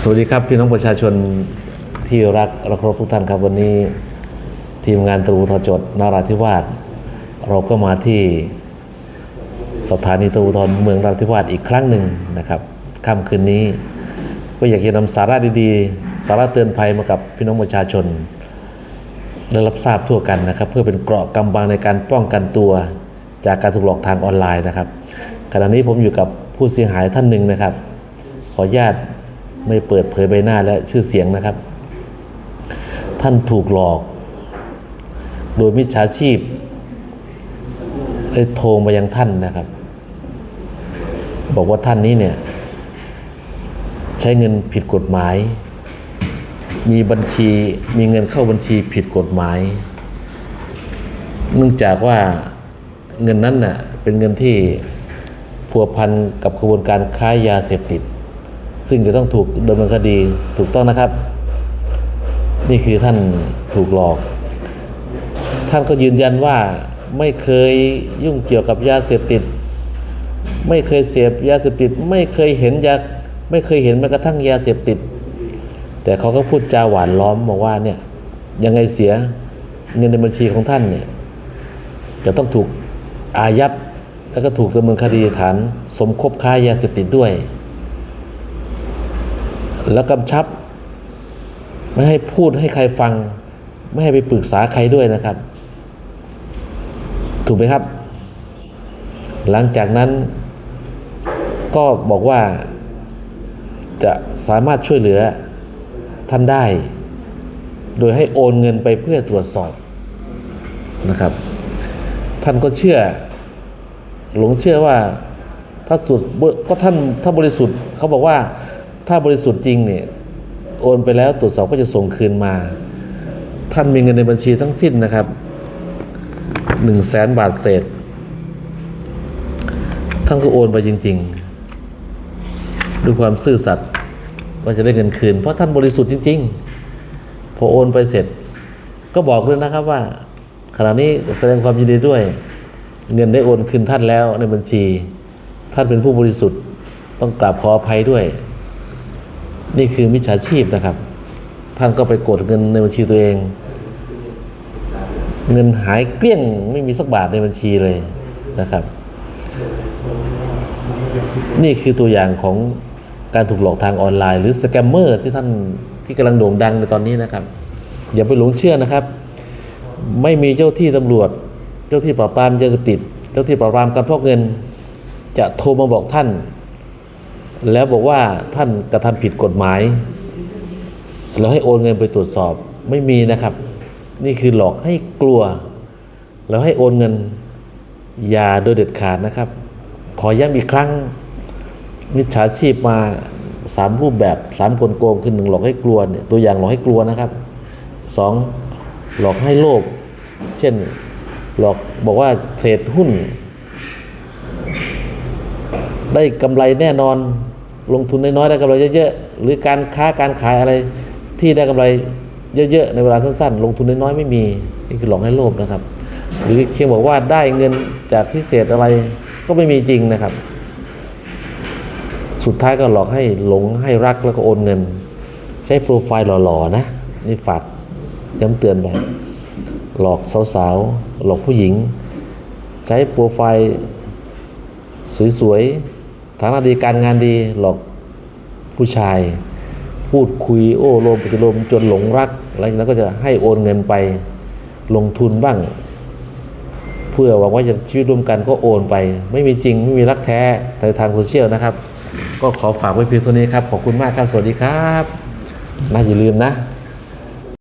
สวัสดีครับพี่น้องประชาชนที่รักและเคารพทุกท่านครับวันนี้ทีมงานตรูทจดนาราธิวาสเราก็มาที่สถานีตรูทรเมืองนราธิวาสอีกครั้งหนึ่งนะครับค่ำคืนนี้ ก็อยากจะนำสาระดีๆ สาระเตือนภัยมากับพี่น้องประชาชนได้รับทราบทั่วกันนะครับ เพื่อเป็นเกราะกำบังในการป้องกันตัว จากการถูกหลอกทางออนไลน์นะครับขณะนี้ผมอยู่กับผู้เสียหายท่านหนึ่งนะครับ ขออนุญาต ไม่เปิดเผยใบหน้าและชื่อเสียงนะครับ ท่านถูกหลอก โดยมิจฉาชีพได้โทรมายังท่านนะครับ บอกว่าท่านนี้เนี่ย ใช้เงินผิดกฎหมาย มีบัญชีมีเงินเข้าบัญชีผิดกฎหมาย เนื่องจากว่าเงินนั้นน่ะเป็นเงินที่พัวพันกับขบวนการค้ายาเสพติด ซึ่งจะต้องถูกดำเนินคดีถูกต้องนะครับ นี่คือท่านถูกหลอก ท่านก็ยืนยันว่าไม่เคยยุ่งเกี่ยวกับยาเสพติด ไม่เคยเสพยาเสพติด ไม่เคยเห็นยาไม่เคยเห็นแม้กระทั่งยาเสพติด แต่เขาก็พูดจาหวานล้อมบอกว่าเนี่ยยังไงเสียเงินในบัญชีของท่านเนี่ยจะต้องถูกอายัดแล้วก็ถูกดำเนินคดีฐานสมคบค้ายาเสพติดด้วย แล้วกำชับ ไม่ให้พูดให้ใครฟัง ไม่ให้ไปปรึกษาใครด้วยนะครับ ถูกไหมครับ หลังจากนั้น ก็บอกว่าจะสามารถช่วยเหลือท่านได้ โดยให้โอนเงินไปเพื่อตรวจสอบนะครับ ท่านก็เชื่อ หลงเชื่อว่าถ้าสุดก็ท่านถ้าบริสุทธิ์เขาบอกว่า ถ้าบริสุทธิ์จริงเนี่ยโอนไปแล้วตรวจสอบก็จะส่งคืนมา ท่านมีเงินในบัญชีทั้งสิ้นนะครับหนึ่งแสนบาทเศษ ท่านก็โอนไปจริง ๆ ด้วยความซื่อสัตย์ว่าจะได้เงินคืน เพราะท่านบริสุทธิ์จริง ๆ พอโอนไปเสร็จ ก็บอกด้วยนะครับว่า ขณะนี้แสดงความยินดีด้วย เงินได้โอนคืนท่านแล้วในบัญชี ท่านเป็นผู้บริสุทธิ์ต้องกราบขออภัยด้วย นี่คือมิจฉาชีพนะครับ ท่านก็ไปกดเงินในบัญชีตัวเอง เงินหายเกลี้ยงไม่มีสักบาทในบัญชีเลยนะครับ นี่คือตัวอย่างของการถูกหลอกทางออนไลน์ หรือสแกมเมอร์ที่ท่านที่กำลังโด่งดังในตอนนี้นะครับ อย่าไปหลงเชื่อนะครับ ไม่มีเจ้าที่ตำรวจ เจ้าที่ปราบปรามยาเสพติด เจ้าที่ปราบปรามการฟอกเงิน จะโทรมาบอกท่าน แล้วบอกว่าท่านกระทำผิดกฎหมาย แล้วให้โอนเงินไปตรวจสอบไม่มีนะครับ นี่คือหลอกให้กลัว แล้วให้โอนเงินอย่าโดยเด็ดขาดนะครับ ขอย้ำอีกครั้ง มิจฉาชีพมาสามรูปแบบสามคนโกงคือหนึ่งหลอกให้กลัวเนี่ยตัวอย่างหลอกให้กลัวนะครับสองหลอกให้โลภเช่นหลอกบอกว่าเทรดหุ้น ได้กำไรแน่นอน ลงทุนน้อยๆได้กำไรเยอะๆหรือการค้าการขายอะไรที่ได้กำไรเยอะๆในเวลาสั้นๆ ลงทุนน้อยๆไม่มีนี่คือหลอกให้โลภนะครับ หรือเคียงบอกว่าได้เงินจากพิเศษอะไรก็ไม่มีจริงนะครับ สุดท้ายก็หลอกให้หลงให้รักแล้วก็โอนเงิน ใช้โปรไฟล์หล่อๆนะนี่ฝากย้ำเตือนไปหลอกสาวๆหลอกผู้หญิง ใช้โปรไฟล์สวยๆ ฐานะดีการงานดีหลอกผู้ชาย พูดคุยโอ้โลมปฏิโลมจนหลงรักอะไรแล้วก็จะให้โอนเงินไปลงทุนบ้าง เพื่อหวังว่าจะชีวิตร่วมกันก็โอนไป ไม่มีจริงไม่มีรักแท้ในทางโซเชียลนะครับ ก็ขอฝากไว้เพียงเท่านี้ครับ ขอบคุณมากครับ สวัสดีครับนะอย่าลืมนะ